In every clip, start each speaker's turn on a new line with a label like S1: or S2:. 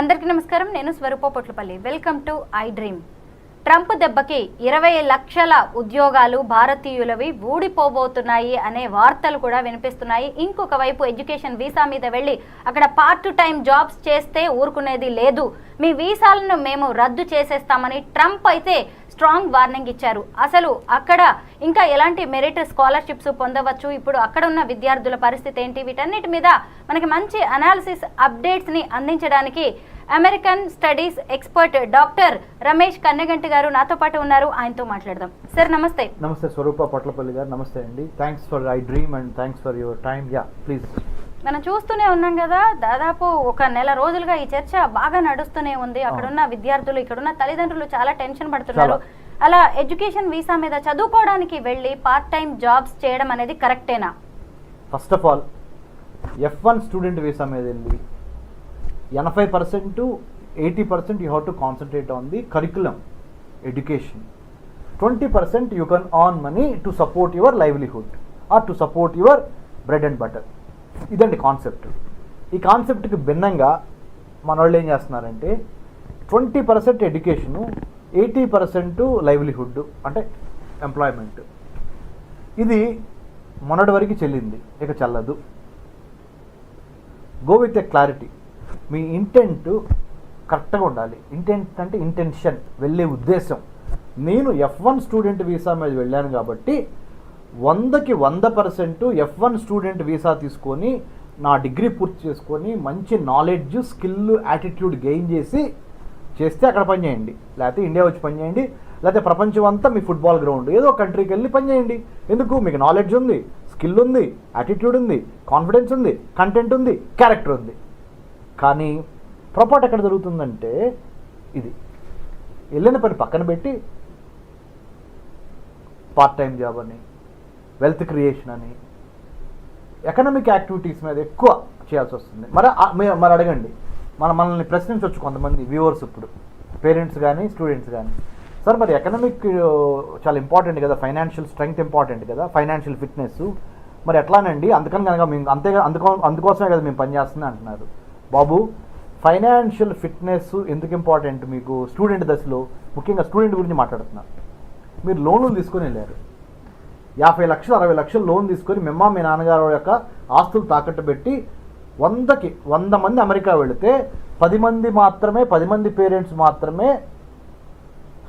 S1: అందరికీ నమస్కారం. నేను Swaroopa Potlapalli. Welcome to I Dream Trump దెబ్బకి ఇరవై లక్షల ఉద్యోగాలు భారతీయులవి ఊడిపోబోతున్నాయి అనే వార్తలు కూడా వినిపిస్తున్నాయి. ఇంకొక వైపు ఎడ్యుకేషన్ వీసా మీద వెళ్ళి అక్కడ పార్ట్ టైం జాబ్స్ చేస్తే ఊరుకునేది లేదు. మీ వీసాలను మేము రద్దు చేసేస్తామని ట్రంప్ అయితే స్ట్రాంగ్ వార్నింగ్ ఇచ్చారు. అసలు అక్కడ ఇంకా ఎలాంటి మెరిట్ స్కాలర్షిప్స్ పొందవచ్చు? ఇప్పుడు అక్కడ ఉన్న విద్యార్థుల పరిస్థితి ఏంటి? వీటన్నిటి మీద మనకి మంచి అనాలిసిస్ అప్డేట్స్ని అందించడానికి American studies expert doctor Ramesh Kanneganti garu నాతో పాటు ఉన్నారు. ఆయనతో మాట్లాడదాం. సార్ నమస్తే.
S2: నమస్తే స్వరూప పట్లపల్లి గారు. నమస్తే అండి. Thanks for I Dream and thanks for your time yeah please
S1: మనం చూస్తూనే ఉన్నాం కదా దాదాపు ఒక నెల రోజులుగా ఈ చర్చ బాగా నడుస్తూనే ఉంది. అక్కడున్న విద్యార్థులు ఇక్కడున్న తల్లిదండ్రులు చాలా టెన్షన్ పడుతున్నారు. అలా ఎడ్యుకేషన్ వీసా మీద చదువుకోవడానికి వెళ్ళి పార్ట్ టైం జాబ్స్ చేయడం అనేది కరెక్టేనా?
S2: First of all F one student visa మీద వెళ్ళి ఎనభై percent eighty percent you have to concentrate on the curriculum education twenty percent you can on money to support your livelihood or to support your bread and butter ఇదండి concept ఈ కాన్సెప్ట్కి భిన్నంగా మన వాళ్ళు ఏం చేస్తున్నారంటే twenty percent education eighty percent livelihood అంటే employment ఇది మొన్నటి వరకు చెల్లింది ఇక చల్లదు. Go with a clarity me intent కరెక్ట్గా ఉండాలి. ఇంటెంట్ అంటే ఇంటెన్షన్ వెళ్ళే ఉద్దేశం. నేను ఎఫ్ వన్ స్టూడెంట్ వీసా మీద వెళ్ళాను కాబట్టి వందకి వంద percent F one student visa తీసుకొని నా డిగ్రీ పూర్తి చేసుకొని మంచి నాలెడ్జ్ స్కిల్ యాటిట్యూడ్ గెయిన్ చేసి చేస్తే అక్కడ పని చేయండి. లేకపోతే ఇండియా వచ్చి పని చేయండి. లేకపోతే ప్రపంచం అంతా మీ ఫుట్బాల్ గ్రౌండ్ ఏదో కంట్రీకి వెళ్ళి పని చేయండి. ఎందుకు? మీకు నాలెడ్జ్ ఉంది స్కిల్ ఉంది యాటిట్యూడ్ ఉంది కాన్ఫిడెన్స్ ఉంది కంటెంట్ ఉంది క్యారెక్టర్ ఉంది. కానీ పొరపాటు ఎక్కడ జరుగుతుందంటే ఇది. వెళ్ళిన పని పక్కన పెట్టి పార్ట్ టైం జాబ్ అని వెల్త్ క్రియేషన్ అని ఎకనామిక్ యాక్టివిటీస్ మీద ఎక్కువ చేయాల్సి వస్తుంది. మరి మరి అడగండి. మన మనల్ని ప్రశ్నించవచ్చు కొంతమంది వ్యూవర్స్ ఇప్పుడు. పేరెంట్స్ కానీ స్టూడెంట్స్ కానీ సార్ మరి ఎకనామిక్ uh, చాలా ఇంపార్టెంట్ కదా. ఫైనాన్షియల్ స్ట్రెంగ్త్ ఇంపార్టెంట్ కదా. ఫైనాన్షియల్ ఫిట్నెస్ మరి ఎట్లానండి? అందుకని కనుక మేము అంతే అందుకో అందుకోసమే కదా మేము పనిచేస్తుంది అంటున్నారు. బాబు ఫైనాన్షియల్ ఫిట్నెస్ ఎందుకు ఇంపార్టెంట్ మీకు స్టూడెంట్ దశలో ముఖ్యంగా స్టూడెంట్ గురించి మాట్లాడుతున్నా. మీరు లోన్లు తీసుకొని వెళ్ళారు. యాభై లక్షలు అరవై లక్షలు లోన్ తీసుకొని మిమ్మ మీ నాన్నగారు యొక్క ఆస్తులు తాకట్టు పెట్టి వందకి వంద మంది అమెరికా వెళితే పది మంది మాత్రమే పది మంది పేరెంట్స్ మాత్రమే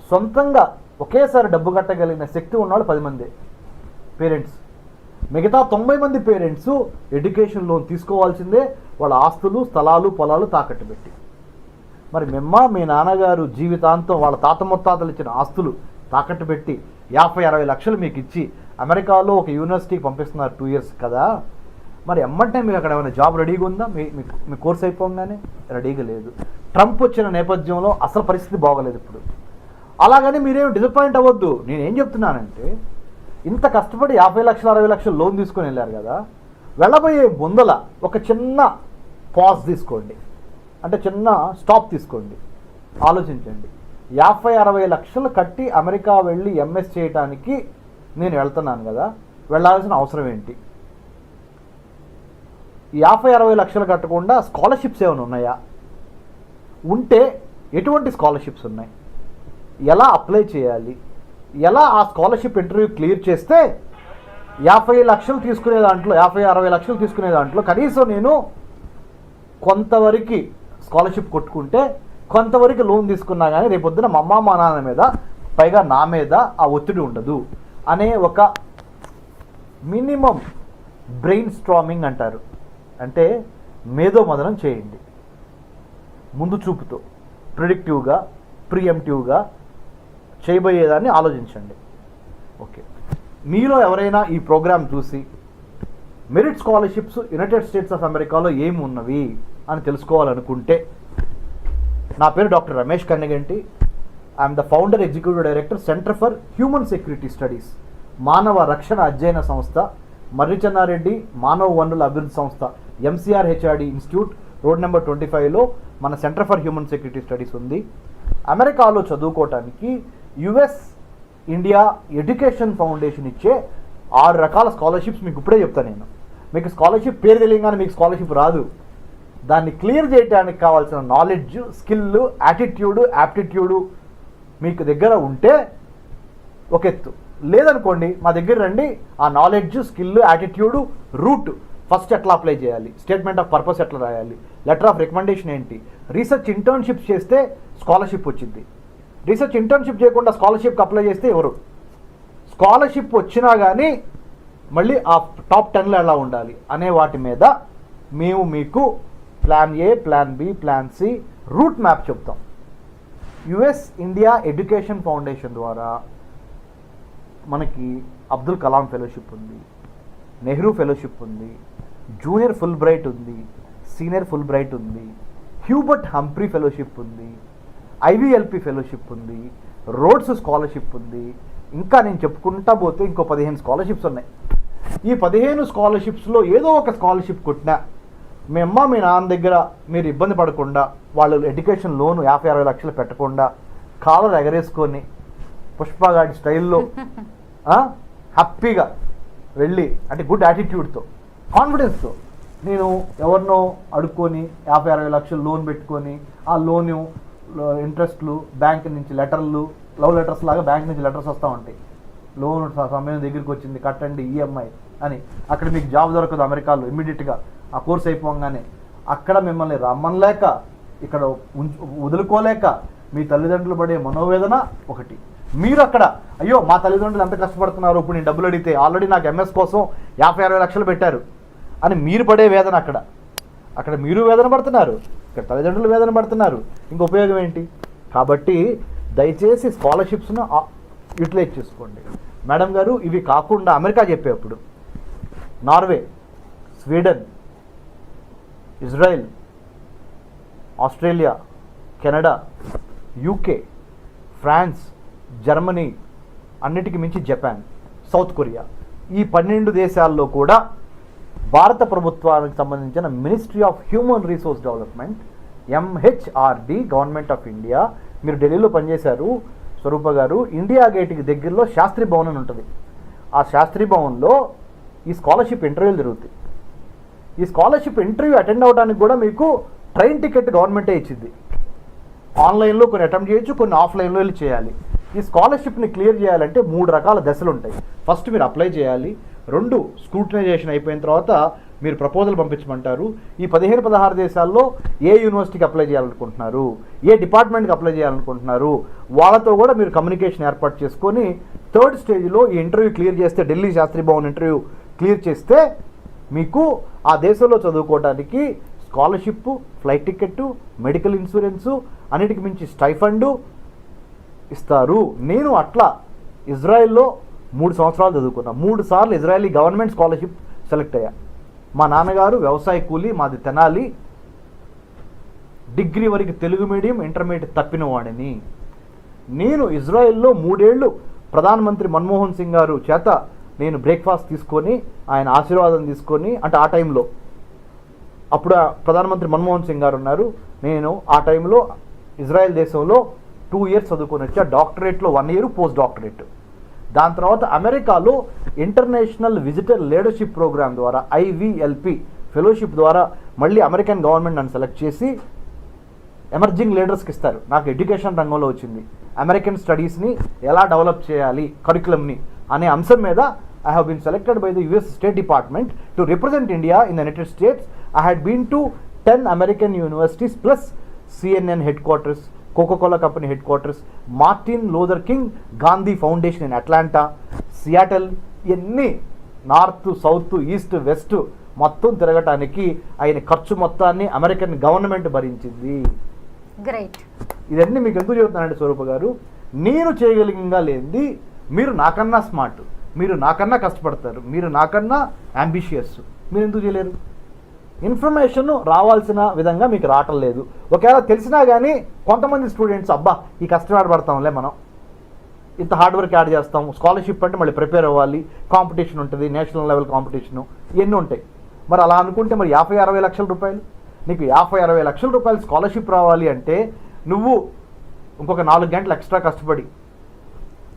S2: సొంతంగా ఒకేసారి డబ్బు కట్టగలిగిన శక్తి ఉన్నవాళ్ళు పది మంది పేరెంట్స్. మిగతా తొంభై మంది పేరెంట్స్ ఎడ్యుకేషన్ లోన్ తీసుకోవాల్సిందే వాళ్ళ ఆస్తులు స్థలాలు పొలాలు తాకట్టు పెట్టి. మరి మిమ్మ మీ నాన్నగారు జీవితాంతం వాళ్ళ తాత ముత్తాతలు ఇచ్చిన ఆస్తులు తాకట్టు పెట్టి యాభై అరవై లక్షలు మీకు ఇచ్చి అమెరికాలో ఒక యూనివర్సిటీకి పంపిస్తున్నారు టూ ఇయర్స్ కదా. మరి ఎమ్మంటే మీకు అక్కడ ఏమైనా జాబ్ రెడీగా ఉందా? మీ మీ కోర్స్ అయిపోగానే రెడీగా లేదు. ట్రంప్ వచ్చిన నేపథ్యంలో అసలు పరిస్థితి బాగోలేదు ఇప్పుడు. అలాగని మీరేం డిసప్పాయింట్ అవ్వద్దు. నేనేం చెప్తున్నానంటే ఇంత కష్టపడి యాభై లక్షలు అరవై లక్షలు లోన్ తీసుకొని వెళ్ళారు కదా. వెళ్ళబోయే ముందల ఒక చిన్న పాజ్ తీసుకోండి. అంటే చిన్న స్టాప్ తీసుకోండి. ఆలోచించండి. యాభై అరవై లక్షలు కట్టి అమెరికా వెళ్ళి ఎంఎస్ చేయటానికి నేను వెళ్తున్నాను కదా వెళ్ళాల్సిన అవసరం ఏంటి? యాభై అరవై లక్షలు కట్టకుండా స్కాలర్షిప్స్ ఏమైనా ఉన్నాయా? ఉంటే ఎటువంటి స్కాలర్షిప్స్ ఉన్నాయి? ఎలా అప్లై చేయాలి? ఎలా ఆ స్కాలర్షిప్ ఇంటర్వ్యూ క్లియర్ చేస్తే యాభై లక్షలు తీసుకునే దాంట్లో యాభై అరవై లక్షలు తీసుకునే దాంట్లో కనీసం నేను కొంతవరకు స్కాలర్షిప్ కొట్టుకుంటే కొంతవరకు లోన్ తీసుకున్నా కానీ రేపొద్దున మా అమ్మ మా నాన్న మీద పైగా నా మీద ఆ ఒత్తిడి ఉండదు అనే ఒక మినిమం బ్రెయిన్ స్ట్రామింగ్ అంటారు. అంటే మేధో మదనం చేయండి. ముందు చూపుతో ప్రిడిక్టివ్గా ప్రియంటివ్గా చేయబోయేదాన్ని ఆలోచించండి. ఓకే. మీలో ఎవరైనా ఈ ప్రోగ్రాం చూసి merit scholarships United States of అమెరికాలో ఏమి ఉన్నవి అని తెలుసుకోవాలనుకుంటే నా పేరు doctor Ramesh Kannaganti. I'm the founder executive director center for human security studies మానవ రక్షణ అధ్యయన సంస్థ మర్రిచన్నారెడ్డి మానవ వనరుల అభివృద్ధి సంస్థ MCR HRD institute road number twenty ఫైవ్లో మన center for human security studies ఉంది. అమెరికాలో చదువుకోవటానికి యుఎస్ ఇండియా ఎడ్యుకేషన్ ఫౌండేషన్ ఇచ్చే ఆరు రకాల స్కాలర్షిప్స్ మీకు ఇప్పుడే చెప్తాను నేను. మీకు స్కాలర్షిప్ పేరు తెలియగానే మీకు స్కాలర్షిప్ రాదు. దాన్ని క్లియర్ చేయడానికి కావాల్సిన నాలెడ్జ్ స్కిల్ యాటిట్యూడ్ యాప్టిట్యూడు మీకు దగ్గర ఉంటే ఒక ఎత్తు. లేదనుకోండి మా దగ్గర రండి ఆ knowledge skill attitude route first ఎట్లా అప్లై చేయాలి? స్టేట్మెంట్ ఆఫ్ పర్పస్ ఎట్లా రాయాలి? లెటర్ ఆఫ్ రికమెండేషన్ ఏంటి? రీసెర్చ్ ఇంటర్న్షిప్ చేస్తే స్కాలర్షిప్ వచ్చింది. రీసెర్చ్ ఇంటర్న్షిప్ చేయకుండా స్కాలర్షిప్కి అప్లై చేస్తే ఎవరు? స్కాలర్షిప్ వచ్చినా కానీ మళ్ళీ ఆ టాప్ టెన్లో ఎలా ఉండాలి? అనే వాటి మీద మేము మీకు plan A plan B plan C route map చెప్తాం. యుఎస్ ఇండియా ఎడ్యుకేషన్ ఫౌండేషన్ ద్వారా మనకి అబ్దుల్ కలాం ఫెలోషిప్ ఉంది నెహ్రూ ఫెలోషిప్ ఉంది జూనియర్ ఫుల్ బ్రైట్ ఉంది సీనియర్ ఫుల్ బ్రైట్ ఉంది హ్యూబర్ట్ హంప్రీ ఫెలోషిప్ ఉంది ఐవిఎల్పి ఫెలోషిప్ ఉంది రోడ్స్ స్కాలర్షిప్ ఉంది. ఇంకా నేను చెప్పుకుంటా పోతే ఇంకో పదిహేను స్కాలర్షిప్స్ ఉన్నాయి. ఈ పదిహేను స్కాలర్షిప్స్లో ఏదో ఒక స్కాలర్షిప్ కొట్టినా మీ అమ్మ మీ నాన్న దగ్గర మీరు ఇబ్బంది పడకుండా వాళ్ళు ఎడ్యుకేషన్ లోన్ యాభై అరవై లక్షలు పెట్టకుండా కాలర్ ఎగరేసుకొని పుష్పగాడి స్టైల్లో హ్యాపీగా వెళ్ళి అంటే గుడ్ యాటిట్యూడ్తో కాన్ఫిడెన్స్తో నేను ఎవరినో అడుక్కొని యాభై అరవై లక్షలు లోన్ పెట్టుకొని ఆ లోన్ ఇంట్రెస్ట్లు బ్యాంక్ నుంచి లెటర్లు లవ్ లెటర్స్ లాగా బ్యాంక్ నుంచి లెటర్స్ వస్తూ ఉంటాయి. లోన్ సమయం దగ్గరికి వచ్చింది కట్టండి ఈఎంఐ అని. అక్కడ మీకు జాబ్ దొరకదు అమెరికాలో ఇమ్మీడియట్గా. ఆ కోర్స్ అయిపోగానే అక్కడ మిమ్మల్ని రమ్మనలేక ఇక్కడ వదులుకోలేక మీ తల్లిదండ్రులు పడే మనోవేదన ఒకటి. మీరు అక్కడ అయ్యో మా తల్లిదండ్రులు ఎంత కష్టపడుతున్నారు ఇప్పుడు నేను డబ్బులు అడిగితే ఆల్రెడీ నాకు ఎంఎస్ కోసం యాభై అరవై లక్షలు పెట్టారు అని మీరు పడే వేదన అక్కడ. అక్కడ మీరు వేదన పడుతున్నారు ఇక్కడ తల్లిదండ్రులు వేదన పడుతున్నారు. ఇంక ఉపయోగం ఏంటి? కాబట్టి దయచేసి స్కాలర్షిప్స్ను యూటిలైజ్ చేసుకోండి. మేడం గారు ఇవి కాకుండా America చెప్పేప్పుడు Norway Sweden Israel Australia Canada UK France Germany అన్నిటికి మించి జపాన్ సౌత్ కొరియా. ఈ పన్నెండు దేశాల్లో కూడా భారత ప్రభుత్వానికి సంబంధించిన ministry of human resource development MHRD government of India. మీరు ఢిల్లీలో పనిచేశారు స్వరూప గారు ఇండియా గేట్కి దగ్గరలో శాస్త్రి భవన్ అని ఉంటుంది. ఆ శాస్త్రి భవన్లో ఈ స్కాలర్షిప్ ఇంటర్వ్యూలు జరుగుతాయి. ఈ స్కాలర్షిప్ ఇంటర్వ్యూ అటెండ్ అవడానికి కూడా మీకు ట్రైన్ టికెట్ గవర్నమెంటే ఇచ్చింది. ఆన్లైన్లో కొన్ని అటెంప్ట్ చేయొచ్చు కొన్ని ఆఫ్లైన్లో వెళ్ళి చేయాలి. ఈ స్కాలర్షిప్ని క్లియర్ చేయాలంటే మూడు రకాల దశలు ఉంటాయి. ఫస్ట్ మీరు అప్లై చేయాలి. రెండు స్క్రూటనైజేషన్ అయిపోయిన తర్వాత మీరు ప్రపోజల్ పంపించమంటారు. ఈ పదిహేను పదహారు దేశాల్లో ఏ యూనివర్సిటీకి అప్లై చేయాలనుకుంటున్నారు? ఏ డిపార్ట్మెంట్కి అప్లై చేయాలనుకుంటున్నారు? వాళ్ళతో కూడా మీరు కమ్యూనికేషన్ ఏర్పాటు చేసుకొని థర్డ్ స్టేజ్లో ఈ ఇంటర్వ్యూ క్లియర్ చేస్తే ఢిల్లీ శాస్త్రి భవన్ ఇంటర్వ్యూ క్లియర్ చేస్తే మీకు ఆ దేశంలో చదువుకోవడానికి scholarship flight ticket medical insurance అన్నిటికి మించి స్టైఫండు ఇస్తారు. నేను అట్లా ఇజ్రాయెల్లో మూడు సంవత్సరాలు చదువుకున్నా. మూడు సార్లు ఇజ్రాయలీ గవర్నమెంట్ స్కాలర్షిప్ సెలెక్ట్ అయ్యా. మా నాన్నగారు వ్యవసాయ కూలి మాది తెనాలి. డిగ్రీ వరకు తెలుగు మీడియం ఇంటర్మీడియట్ తప్పిన వాడిని. నేను ఇజ్రాయెల్లో మూడేళ్ళు ప్రధానమంత్రి మన్మోహన్ సింగ్ గారు చేత నేను బ్రేక్ఫాస్ట్ తీసుకొని ఆయన ఆశీర్వాదం తీసుకొని అంటే ఆ టైంలో. అప్పుడు ప్రధానమంత్రి మన్మోహన్ సింగ్ గారు ఉన్నారు. నేను ఆ టైంలో ఇజ్రాయెల్ దేశంలో టూ ఇయర్స్ చదువుకొని వచ్చా. డాక్టరేట్లో వన్ ఇయర్ పోస్ట్ డాక్టరేట్. దాని తర్వాత అమెరికాలో ఇంటర్నేషనల్ విజిటర్ లీడర్షిప్ ప్రోగ్రామ్ ద్వారా ఐవిఎల్పి ఫెలోషిప్ ద్వారా మళ్ళీ అమెరికన్ గవర్నమెంట్ నన్ను సెలెక్ట్ చేసి ఎమర్జింగ్ లీడర్స్కి ఇస్తారు. నాకు ఎడ్యుకేషన్ రంగంలో వచ్చింది. అమెరికన్ స్టడీస్ని ఎలా డెవలప్ చేయాలి కరికులంని అనే అంశం మీద I have been selected by the US state department to represent India in the United States I had been to ten American universities plus CNN headquarters Coca Cola company headquarters Martin Luther King Gandhi foundation in Atlanta Seattle ఇవన్నీ north south east west మొత్తం తిరగటానికి ఆయన ఖర్చు మొత్తాన్ని American government భరించింది.
S1: Great
S2: ఇదన్నీ మీకు ఎందుకు చెబుతున్నానండి స్వరూప గారు నేను చేయగలిగింగా లేనిది మీరు నాకన్నా స్మార్ట్ మీరు నాకన్నా కష్టపడతారు మీరు నాకన్నా అంబిషియస్ మీరు ఎందుకు చేయలేరు? ఇన్ఫర్మేషన్ రావాల్సిన విధంగా మీకు రావటం లేదు. ఒకవేళ తెలిసినా కానీ కొంతమంది స్టూడెంట్స్ అబ్బా ఈ కష్టం మనం. ఇంత హార్డ్ వర్క్ యాడ్ చేస్తాం. స్కాలర్షిప్ అంటే మళ్ళీ ప్రిపేర్ అవ్వాలి. కాంపిటీషన్ ఉంటుంది నేషనల్ లెవెల్ కాంపిటీషను ఇవన్నీ ఉంటాయి. మరి అలా అనుకుంటే మరి యాభై అరవై లక్షల రూపాయలు? నీకు యాభై అరవై లక్షల రూపాయలు స్కాలర్షిప్ రావాలి అంటే నువ్వు ఇంకొక నాలుగు గంటలు ఎక్స్ట్రా కష్టపడి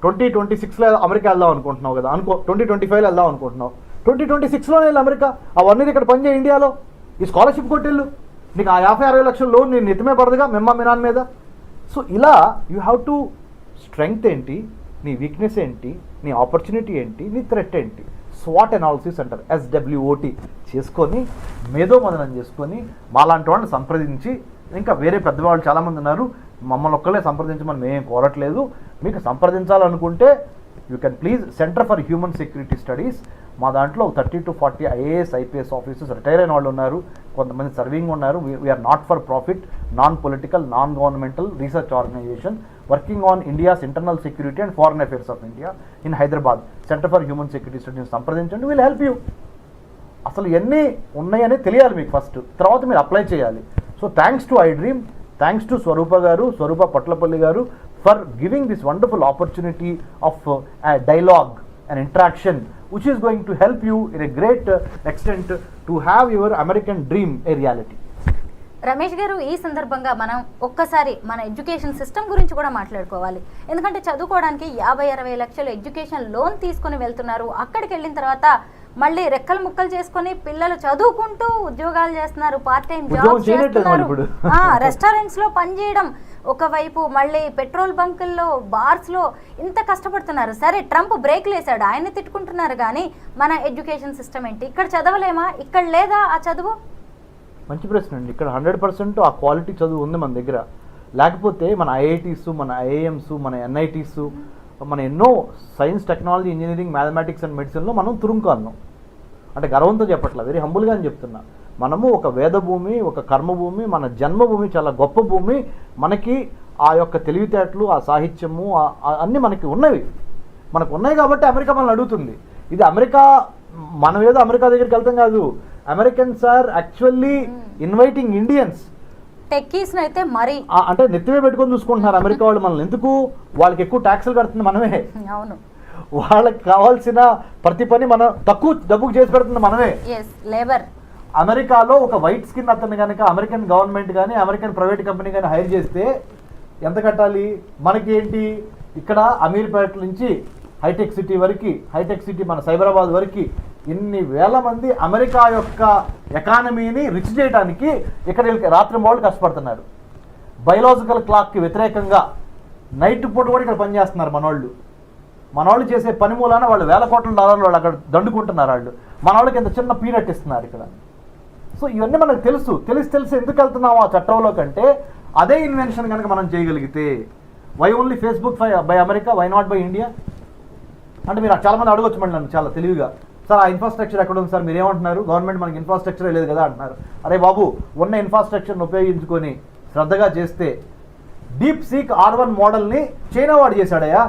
S2: ట్వంటీ ట్వంటీ సిక్స్లో అమెరికా వెళ్దాం అనుకుంటున్నావు కదా. అనుకో ట్వంటీ ట్వంటీ ఫైవ్లో వెళ్దాం అనుకుంటున్నావు. ట్వంటీ ట్వంటీ సిక్స్లో వెళ్ళి అమెరికా. అవన్నీ ఇక్కడ పనిచేయ ఇండియాలో. ఈ స్కాలర్షిప్ కొట్టెళ్ళు. నీకు ఆ యాభై అరవై లక్షల లోన్ నేను నితమే పడదుగా మెమ్మ మినాన్ మీద. సో ఇలా యూ హ్యావ్ టు స్ట్రెంగ్త్ ఏంటి? నీ వీక్నెస్ ఏంటి? నీ ఆపర్చునిటీ ఏంటి? నీ థ్రెట్ ఏంటి? స్వాట్ అనాలిసిస్ అంటారు ఎస్డబ్ల్యూఓటి చేసుకొని మేధో మదనం చేసుకొని మాలాంటి వాళ్ళని సంప్రదించి ఇంకా వేరే పెద్దవాళ్ళు చాలామంది ఉన్నారు. మమ్మల్ని ఒక్కలే సంప్రదించమని మేము కోరట్లేదు. మీకు సంప్రదించాలనుకుంటే you can please center for human security studies మా దాంట్లో thirty to forty IAS IPS officers retire అయిన వాళ్ళు ఉన్నారు. కొంతమంది సర్వింగ్ ఉన్నారు. We're not for profit non political non governmental research organization working on India's internal security and foreign affairs of India in Hyderabad center for human security studies సంప్రదించండి we'll help you అసలు ఎన్ని ఉన్నాయని తెలియాలి మీకు first తర్వాత మీరు apply చేయాలి. So thanks to I Dream thanks to Swaroopa garu Swaroopa Patlapalli garu for giving this wonderful opportunity of dialogue and interaction which is going to help you in a great extent to have your American dream a reality
S1: Ramesh garu ఈ సందర్భంగా మనం ఒక్కసారి మన education system గురించి కూడా మాట్లాడుకోవాలి. ఎందుకంటే చదువుకోవడానికి యాభై అరవై లక్షలు ఎడ్యుకేషన్ లోన్ తీసుకొని వెళ్తున్నారు. అక్కడికి వెళ్ళిన తర్వాత మళ్ళీ రెక్కలు ముక్కలు చేసుకొని పిల్లలు చదువుకుంటూ ఉద్యోగాలు చేస్తున్నారు. పార్ట్ టైం
S2: చేయనట్లేదు
S1: చేస్తున్నారు. రెస్టారెంట్స్లో పనిచేయడం ఒకవైపు మళ్ళీ పెట్రోల్ బంకుల్లో బార్స్లో ఇంత కష్టపడుతున్నారు. సరే ట్రంప్ బ్రేక్లు లేసాడు ఆయన్ని తిట్టుకుంటున్నారు కానీ మన ఎడ్యుకేషన్ సిస్టమ్ ఏంటి? ఇక్కడ చదవలేమా? ఇక్కడ లేదా ఆ చదువు?
S2: మంచి ప్రశ్న అండి. ఇక్కడ హండ్రెడ్ పర్సెంట్ ఆ క్వాలిటీ చదువు ఉంది మన దగ్గర. లేకపోతే మన ఐఐటీస్ మన ఐఐఎమ్స్ మన ఎన్ఐటీస్ మన ఎన్నో science technology engineering mathematics and మెడిసిన్లో మనం తురుంకాన్నాం అంటే గర్వంతో చెప్పట్లా వెరీ హంబుల్గా అని చెప్తున్నా. మనము ఒక వేద భూమి ఒక కర్మభూమి మన జన్మభూమి చాలా గొప్ప భూమి. మనకి ఆ యొక్క తెలివితేటలు ఆ సాహిత్యము అన్నీ మనకి ఉన్నవి. మనకు ఉన్నాయి కాబట్టి అమెరికా మనల్ని అడుగుతుంది. ఇది అమెరికా మనం ఏదో అమెరికా దగ్గరికి వెళ్తాం కాదు. Americans are actually inviting Indians.
S1: Techies అయితే మరి.
S2: అంటే నెత్తిమే పెట్టుకొని చూసుకుంటున్నారు అమెరికా వాళ్ళు మనల్ని. ఎందుకు? వాళ్ళకి ఎక్కువ ట్యాక్సులు కడుతుంది మనమే.
S1: అవును.
S2: వాళ్ళకి కావాల్సిన ప్రతి పని మనం తక్కువ డబ్బుకు చేసి పెడుతుంది మనమే.
S1: లేబర్
S2: అమెరికాలో ఒక వైట్ స్కిన్ అతను కనుక అమెరికన్ గవర్నమెంట్ కానీ అమెరికన్ ప్రైవేట్ కంపెనీ కానీ హైర్ చేస్తే ఎంత కట్టాలి? మనకి ఏంటి ఇక్కడ అమీర్పేట నుంచి హైటెక్ సిటీ వరకు హైటెక్ సిటీ మన సైబరాబాద్ వరకు ఇన్ని వేల మంది అమెరికా యొక్క ఎకానమీని రిచ్ చేయడానికి ఇక్కడ రాత్రి వాళ్ళు కష్టపడుతున్నారు. బయలాజికల్ క్లాక్కి వ్యతిరేకంగా నైట్ పూట కూడా ఇక్కడ పనిచేస్తున్నారు మనోళ్ళు. మనోళ్ళు చేసే పని మూలాన వాళ్ళు వేల కోట్ల డాలర్లు వాళ్ళు అక్కడ దండుకుంటున్నారు వాళ్ళు. మనవాళ్ళకి ఇంత చిన్న పీనట్ ఇస్తున్నారు ఇక్కడ. సో ఇవన్నీ మనకు తెలుసు. తెలిసి తెలిసి ఎందుకు వెళ్తున్నాము ఆ చట్టంలో కంటే అదే ఇన్వెన్షన్ కనుక మనం చేయగలిగితే why only Facebook by America why not by India అంటే మీరు చాలామంది అడగొచ్చు మళ్ళీ నన్ను చాలా తెలివిగా. సార్ ఆ ఇన్ఫ్రాస్ట్రక్చర్ ఎక్కడ ఉంది సార్? మీరు ఏమంటున్నారు గవర్నమెంట్ మనకి ఇన్ఫ్రాస్ట్రక్చర్ లేదు కదా అంటున్నారు. అరే బాబు ఉన్న ఇన్ఫ్రాస్ట్రక్చర్ని ఉపయోగించుకొని శ్రద్ధగా చేస్తే డీప్ సీక్ ఆర్ వన్ మోడల్ని చైనా వాడు చేశాడయ్యా.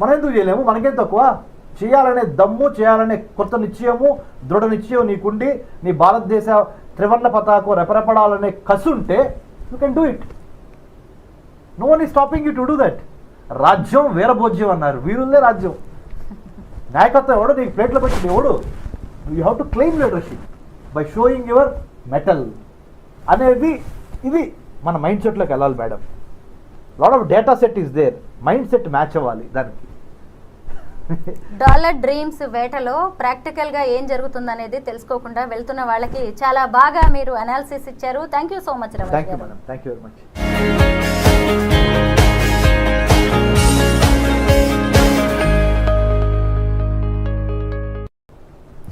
S2: మనం ఎందుకు చేయలేము? మనకేం తక్కువ? చేయాలనే దమ్ము చేయాలనే కొత్త నిశ్చయము దృఢ నిశ్చయం నీకుండి నీ భారతదేశ త్రివర్ణ పతాకం రెపరెపడాలనే కసుంటే you can do it no one is stopping you to do that రాజ్యం వీరభోజ్యం అన్నారు. వీరుల్లే రాజ్యం. నాయకత్వం ఎవడు? నీకు ప్లేట్లో పెట్టింది ఎవడు you have to claim leadership by showing your mettle అనేది ఇది మన మైండ్ సెట్లోకి వెళ్ళాలి madam lot of data set is there mindset match అవ్వాలి దానికి.
S1: డాలర్ డ్రీమ్స్ వేటలో ప్రాక్టికల్గా ఏం జరుగుతుంది అనేది తెలుసుకోకుండా వెళ్తున్న వాళ్ళకి చాలా బాగా మీరు అనాలిసిస్ ఇచ్చారు. Thank you so much
S2: thank you very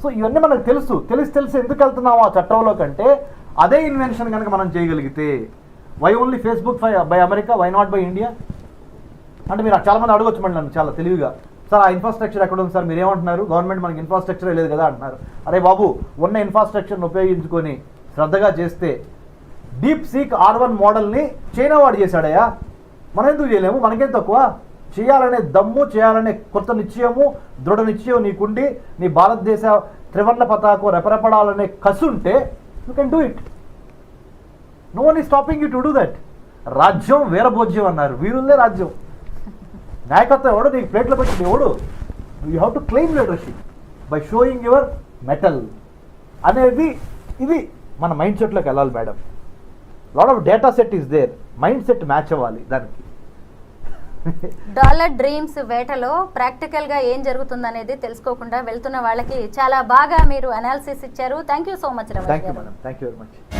S2: so ఇవన్నీ మనకు తెలుసు. తెలిసి తెలిసి ఎందుకు వెళ్తున్నాము ఆ చట్టంలో కంటే అదే ఇన్వెన్షన్ కనుక మనం చేయగలిగితే why only Facebook by America why not by India అంటే మీరు చాలా మంది అడగొచ్చు మళ్ళీ నన్ను చాలా తెలివిగా. సార్ ఆ ఇన్ఫ్రాస్ట్రక్చర్ ఎక్కడ ఉంది సార్? మీరేమంటున్నారు? గవర్నమెంట్ మనకి ఇన్ఫ్రాస్ట్రక్చర్ లేదు కదా అంటున్నారు. అరే బాబు ఉన్న ఇన్ఫ్రాస్ట్రక్చర్ని ఉపయోగించుకొని శ్రద్ధగా చేస్తే డీప్ సీక్ ఆర్ వన్ మోడల్ని చైనా వాడు చేశాడయ్యా. మనం ఎందుకు చేయలేము? మనకేం తక్కువ? చేయాలనే దమ్ము చేయాలనే కొత్త నిశ్చయము దృఢ నిశ్చయం నీకుండి నీ భారతదేశ త్రివర్ణ పతాకం రెపరెపడాలనే కసుంటే you can do it no one is stopping you to do that రాజ్యం వీరభోజ్యం అన్నారు. వీరుల్లే రాజ్యం. నాయకత్వం ఎవడు? నీకు ప్లేట్లో పెట్టింది ఎవడు you have to claim leadership by showing your mettle అనేది ఇది మన మైండ్ సెట్లోకి వెళ్ళాలి madam lot of data set is there mindset match అవ్వాలి దానికి.
S1: డాలర్ డ్రీమ్స్ వేటలో ప్రాక్టికల్గా ఏం జరుగుతుంది అనేది తెలుసుకోకుండా వెళ్తున్న వాళ్ళకి చాలా బాగా మీరు అనాలిసిస్ ఇచ్చారు. Thank you so much Ramesh
S2: thank you
S1: garu.
S2: Madam thank you very much